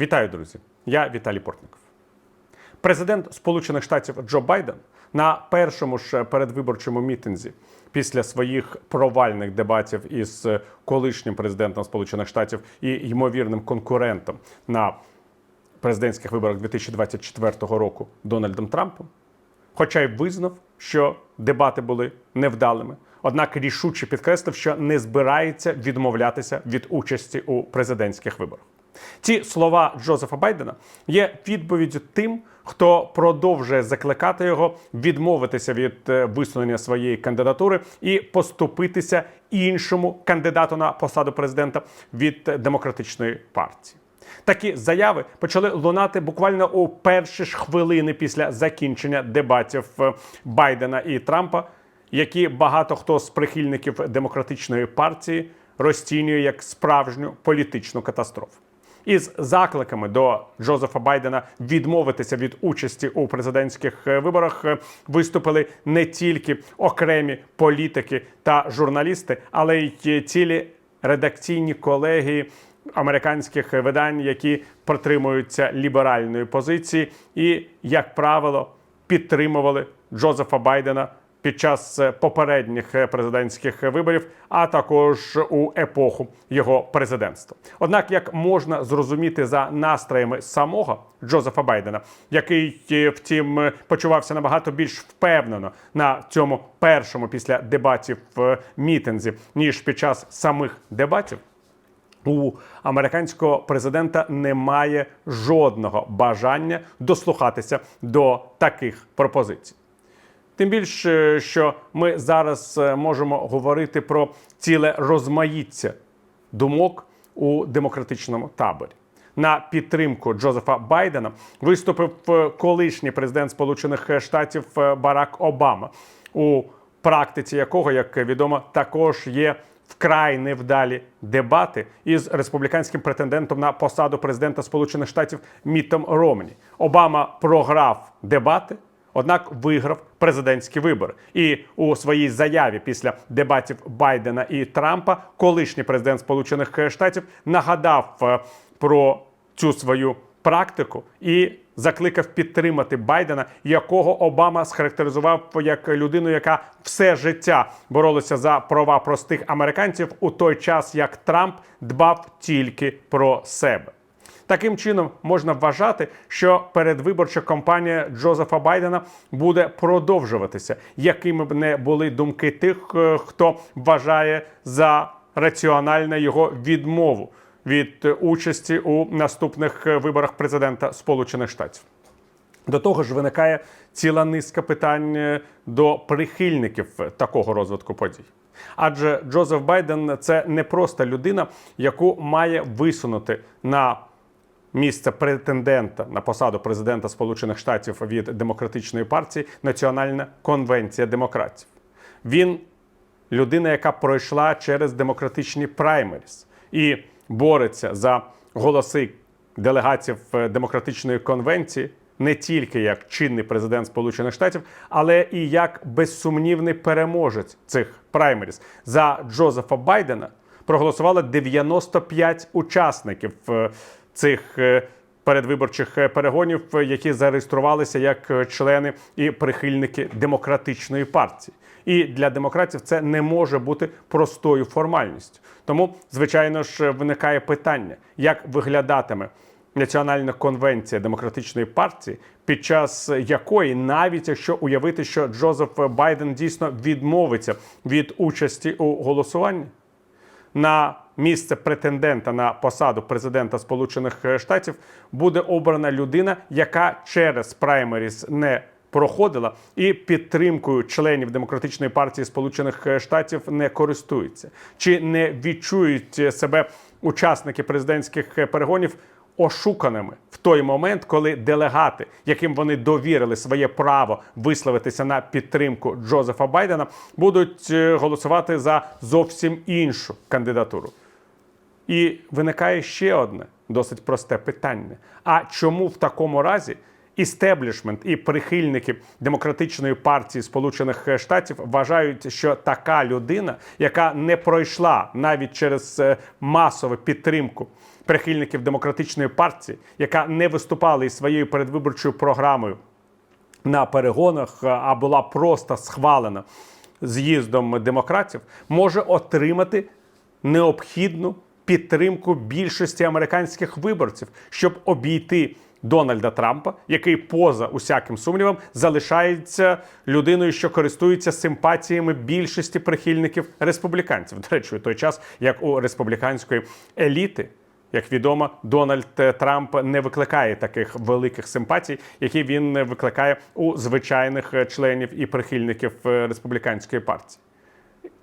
Вітаю, друзі! Я Віталій Портников. Президент Сполучених Штатів Джо Байден на першому ж передвиборчому мітинзі після своїх провальних дебатів із колишнім президентом Сполучених Штатів і ймовірним конкурентом на президентських виборах 2024 року Дональдом Трампом, хоча й визнав, що дебати були невдалими. Однак рішуче підкреслив, що не збирається відмовлятися від участі у президентських виборах. Ці слова Джозефа Байдена є відповіддю тим, хто продовжує закликати його відмовитися від е, висунення своєї кандидатури і поступитися іншому кандидату на посаду президента від демократичної партії. Такі заяви почали лунати буквально у перші ж хвилини після закінчення дебатів е, Байдена і Трампа, які багато хто з прихильників демократичної партії розцінює як справжню політичну катастрофу. Із закликами до Джозефа Байдена відмовитися від участі у президентських е, виборах е, виступили не тільки окремі політики та журналісти, але й цілі редакційні колегії американських видань, які притримуються ліберальної позиції, і, як правило, підтримували Джозефа Байдена під час е, попередніх е, президентських виборів, а також у епоху його президентства. Однак, як можна зрозуміти за настроями самого Джозефа Байдена, який е, втім почувався набагато більш впевнено на цьому першому після дебатів мітинзі, ніж під час самих дебатів. У американського президента немає жодного бажання дослухатися до таких пропозицій. Тим більше, що ми зараз е, можемо говорити про ціле розмаїття думок у демократичному таборі. На підтримку Джозефа Байдена виступив е, колишній президент Сполучених Штатів е, Барак Обама, у практиці якого, як відомо, також є вкрай невдалі дебати із республіканським претендентом на посаду президента Сполучених Штатів Міттом Ромні. Обама програв дебати. Однак виграв президентські вибори, і у своїй заяві після дебатів Байдена і Трампа колишній президент Сполучених Штатів нагадав е, про цю свою практику і закликав підтримати Байдена, якого Обама схарактеризував як людину, яка все життя боролася за права простих американців у той час, як Трамп дбав тільки про себе. Таким чином можна вважати, що передвиборча кампанія Джозефа Байдена буде продовжуватися, якими б не були думки тих, е, хто вважає за раціональне його відмову від участі у наступних е, виборах президента Сполучених Штатів. До того ж, виникає ціла низка питань е, до прихильників такого розвитку подій. Адже Джозеф Байден це не просто людина, яку має висунути на місце претендента на посаду президента Сполучених Штатів від демократичної партії Національна конвенція демократів. Він людина, яка пройшла через демократичні праймеріс і бореться за голоси делегатів е, демократичної конвенції. Не тільки як чинний президент Сполучених Штатів, але і як безсумнівний переможець цих праймеріс за Джозефа Байдена проголосувало 95 учасників е, цих е, передвиборчих е, перегонів, е, які зареєструвалися як члени і прихильники демократичної партії. І для демократів це не може бути простою формальністю. Тому, звичайно ж, виникає питання, як виглядатиме. Національна конвенція демократичної партії, під час якої, навіть якщо уявити, що Джозеф Байден дійсно відмовиться від участі у голосуванні, на місце претендента на посаду президента Сполучених Штатів буде обрана людина, яка через праймеріс не проходила і підтримкою членів демократичної партії Сполучених Штатів не користується, чи не відчують себе учасники президентських перегонів ошуканими в той момент, коли делегати, яким вони довірили своє право висловитися на підтримку Джозефа Байдена, будуть е, голосувати за зовсім іншу кандидатуру. І виникає ще одне досить просте питання: а чому в такому разі істеблішмент і прихильники демократичної партії Сполучених Штатів вважають, що така людина, яка не пройшла навіть через е, масову підтримку прихильників демократичної партії, яка не виступала із своєю передвиборчою програмою на перегонах, а була просто схвалена з'їздом демократів, може отримати необхідну підтримку більшості американських виборців, щоб обійти Дональда Трампа, який поза усяким сумнівом залишається людиною, що користується симпатіями більшості прихильників республіканців. До речі, у той час як у республіканської еліти. Як відомо, Дональд Трамп не викликає таких великих симпатій, які він викликає у звичайних членів і прихильників е, республіканської партії.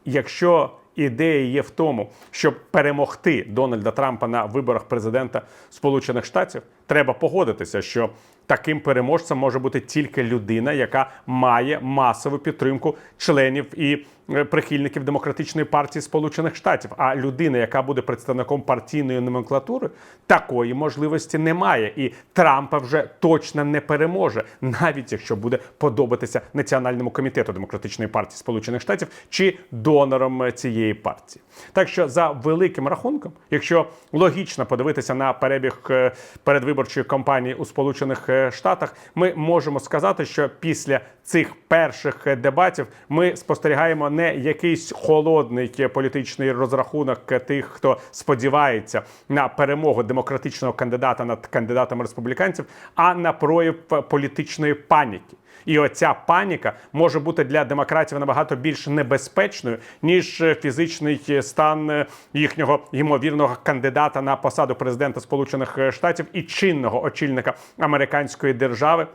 Якщо ідея є в тому, щоб перемогти Дональда Трампа на виборах президента Сполучених Штатів, треба погодитися, що таким переможцем може бути тільки людина, яка має масову підтримку членів і е, прихильників демократичної партії Сполучених Штатів. А людина, яка буде представником партійної номенклатури, такої можливості немає. І Трампа вже точно не переможе, навіть якщо буде подобатися Національному комітету демократичної партії Сполучених Штатів чи донором цієї партії. Так що за великим рахунком, якщо логічно подивитися на перебіг е, передвиборчої кампанії у Сполучених е, Штатах, ми можемо сказати, що після цих перших дебатів ми спостерігаємо не якийсь холодний політичний розрахунок тих, хто сподівається на перемогу демократичного кандидата над кандидатами республіканців, а на прояв політичної паніки. І оця паніка може бути для демократів набагато більш небезпечною, ніж е, фізичний е, стан е, їхнього ймовірного кандидата на посаду президента Сполучених Штатів і чинного очільника американської держави.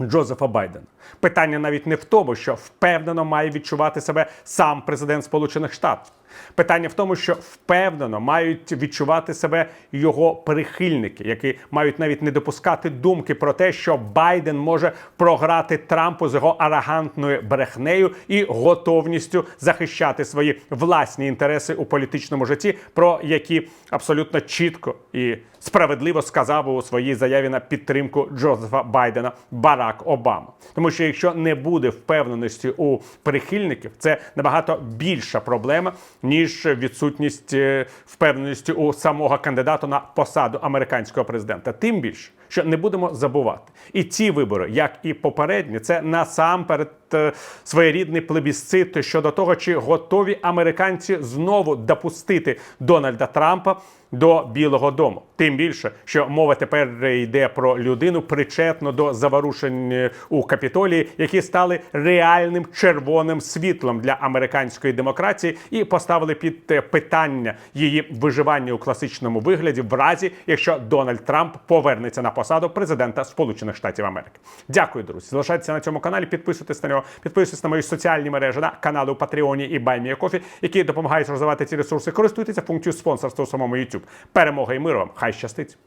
Джозефа Байдена. Питання навіть не в тому, що впевнено має відчувати себе сам президент Сполучених Штатів. Питання в тому, що впевнено мають відчувати себе його прихильники, які мають навіть не допускати думки про те, що Байден може програти Трампу з його арогантною брехнею і готовністю захищати свої власні інтереси у політичному житті, про які абсолютно чітко і справедливо сказав у своїй заяві на підтримку Джозефа Байдена Барак Обама. Тому що якщо не буде впевненості у прихильників, це набагато більша проблема ніж відсутність е, впевненості у самого кандидата на посаду американського президента. Тим більше, що не будемо забувати, і ці вибори, як і попередні, це насамперед е, своєрідний плебісцит щодо того, чи готові американці знову допустити Дональда Трампа до Білого Дому. Тим більше, що мова тепер йде про людину, причетну до заворушень е, у Капітолії, які стали реальним червоним світлом для американської демократії і поставили під е, питання її виживання у класичному вигляді, в разі якщо Дональд Трамп повернеться на посаду президента Сполучених Штатів Америки. Дякую, друзі. Залишайтеся на цьому каналі, підписуйтесь на нього, підписуйтесь на мої соціальні мережі на канали у Патреоні і Баймія.Кофі, які допомагають розвивати ці ресурси. Користуйтеся функцією спонсорства у самому YouTube. Перемога і миру вам! Хай щастить!